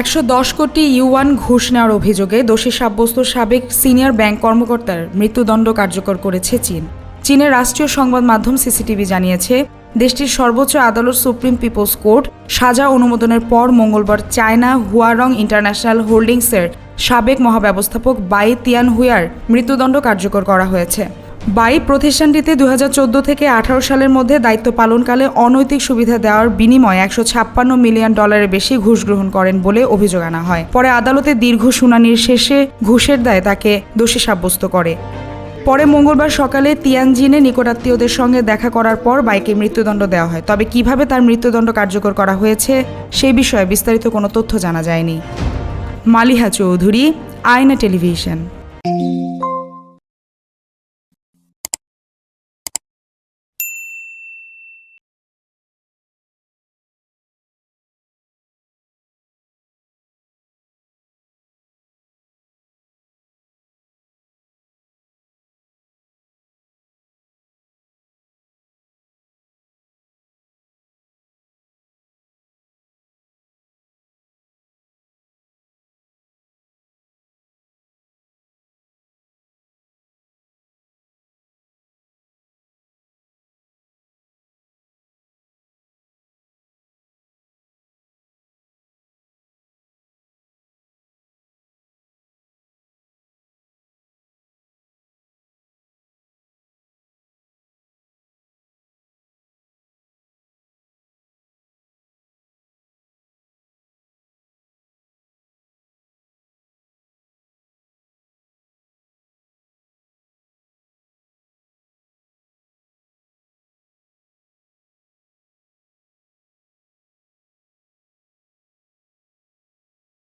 একশো দশ কোটি ইউয়ান ঘুষ নেওয়ার অভিযোগে দোষী সাব্যস্ত সাবেক সিনিয়র ব্যাংক কর্মকর্তার মৃত্যুদণ্ড কার্যকর করেছে চীন। চীনের রাষ্ট্রীয় সংবাদ মাধ্যম সিসিটিভি জানিয়েছে, দেশটির সর্বোচ্চ আদালত সুপ্রিম পিপলস কোর্ট সাজা অনুমোদনের পর মঙ্গলবার চায়না হুয়ারং ইন্টারন্যাশনাল হোল্ডিংসের সাবেক মহাব্যবস্থাপক বাই তিয়ান হুয়ার মৃত্যুদণ্ড কার্যকর করা হয়েছে। বাই প্রতিষ্ঠানটিতে দু হাজার চোদ্দ থেকে আঠারো সালের মধ্যে দায়িত্ব পালনকালে অনৈতিক সুবিধা দেওয়ার বিনিময়ে একশো ছাপ্পান্ন মিলিয়ন ডলারের বেশি ঘুষ গ্রহণ করেন বলে অভিযোগ আনা হয়। পরে আদালতে দীর্ঘ শুনানির শেষে ঘুষের দায়ে তাকে দোষী সাব্যস্ত করে। পরে মঙ্গলবার সকালে তিয়ানজিনে নিকটাত্মীয়দের সঙ্গে দেখা করার পর বাইকে মৃত্যুদণ্ড দেওয়া হয়। তবে কীভাবে তার মৃত্যুদণ্ড কার্যকর করা হয়েছে সেই বিষয়ে বিস্তারিত কোনো তথ্য জানা যায়নি। মালিহা চৌধুরী আয়না টেলিভিশন।